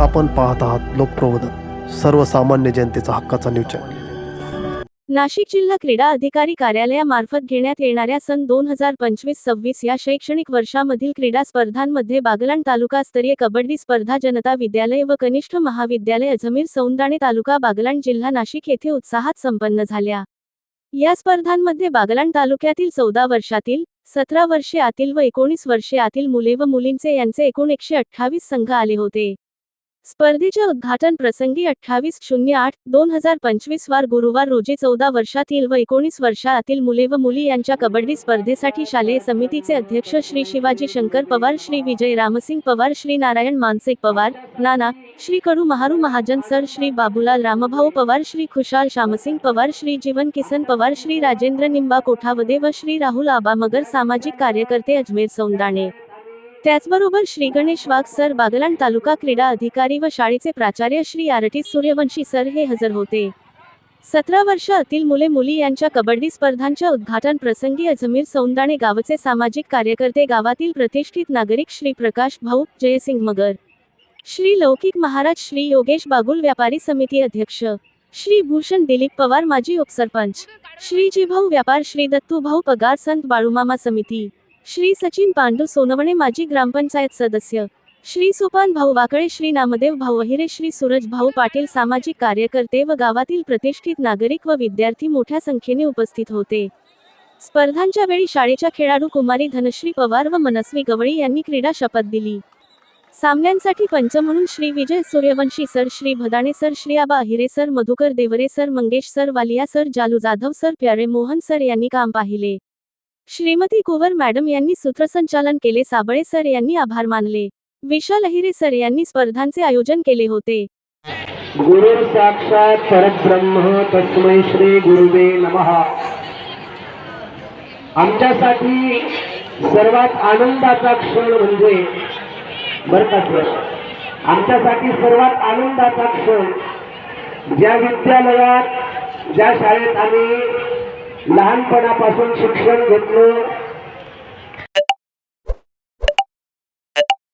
आपण पाहत आहात लोकप्रबोधन सर्वसामान्य जनतेचा हक्काचा न्यूज चॅनल. नाशिक जिल्हा क्रीडा अधिकारी कार्यालयामार्फत घेण्यात येणाऱ्या सन दोन हजार पंचवीस सव्वीस या शैक्षणिक वर्षामधील क्रीडा स्पर्धांमध्ये बागलाण तालुकास्तरीय कबड्डी स्पर्धा जनता विद्यालय व कनिष्ठ महाविद्यालय अजमेर सौंदाणे तालुका बागलाण जिल्हा नाशिक येथे उत्साहात संपन्न झाल्या. या स्पर्धांमध्ये बागलाण तालुक्यातील चौदा वर्षातील सतरा वर्षे आतील व एकोणीस वर्षे आतील मुले व मुलींचे यांचे एकूण एकशे अठ्ठावीस संघ आले होते. स्पर्धेच्या उद्घाटन प्रसंगी अठ्ठावीस शून्य आठ दोन हजार पंचवीस वार गुरुवार रोजी चौदा वर्षातील व एकोणीस वर्षातील मुले व मुली यांच्या कबड्डी स्पर्धेसाठी शालेय समितीचे अध्यक्ष श्री शिवाजी शंकर पवार श्री विजय रामसिंग पवार श्री नारायण मानसिक पवार नाना श्री कडू महारू महाजन सर श्री बाबूलाल रामभाऊ पवार श्री खुशाल श्यामसिंग पवार श्री जीवन किसन पवार श्री राजेंद्र निंबा कोठावदे व श्री राहुल आबा मगर सामाजिक कार्यकर्ते अजमेर सौंदाणे. त्याचबरोबर श्री गणेश वाघ सर बागलाण तालुका क्रीडा अधिकारी व शाळेचे प्राचार्य श्री आरटी सूर्यवंशी सर हे हजर होते. सतरा वर्ष अतील मुले मुली यांच्या कबड्डी स्पर्धांच्या उद्घाटन प्रसंगी अजमीर सौंदाणे गावचे सामाजिक कार्यकर्ते गावातील प्रतिष्ठित नागरिक श्री प्रकाश भाऊ जयसिंग मगर. श्री लौकिक महाराज श्री योगेश बागुल व्यापारी समिती अध्यक्ष. श्री भूषण दिलीप पवार माजी उपसरपंच. श्री जिभाऊ व्यापार श्री दत्तू भाऊ पगार संत बाळूमामा समिती. श्री सचिन पांडू सोनवणे माजी ग्रामपंचायत सदस्य. श्री सोपान भाऊ वाकळे श्री नामदेव भाऊ अहिरे श्री सूरज भाऊ पाटील सामाजिक कार्यकर्ते व गावातील प्रतिष्ठित नागरिक व विद्यार्थी मोठ्या संख्येने उपस्थित होते. स्पर्धांच्या वेळी शाळेच्या खेळाडू कुमारी धनश्री पवार व मनस्वी गवळी यांनी क्रीडा शपथ दिली. सामन्यांसाठी पंच म्हणून Shri Vijay Suryavanshi sir Shri Bhadane sir Shri Aba Ahire sir Madhukar Devre sir Mangesh sir Walia sir Jalu Jadhav sir Pyare Mohan sir यांनी काम पाहिले. श्रीमती कुवर मॅडम यांनी सूत्रसंचालन केले. साबळे सर यांनी आभार मानले. विशाल अहिरे सर यांनी स्पर्धांचे आयोजन केले होते. गुरु साक्षात परब्रह्म तस्मै श्री गुरुवे नमहा आमच्यासाठी सर्वात आनंदाचा क्षण म्हणजे बरं का सर? आमच्यासाठी सर्वात आनंदाचा क्षण ज्या विद्यालयात ज्या शाळेत आम्ही लहानपणापासून शिक्षण घेतलं.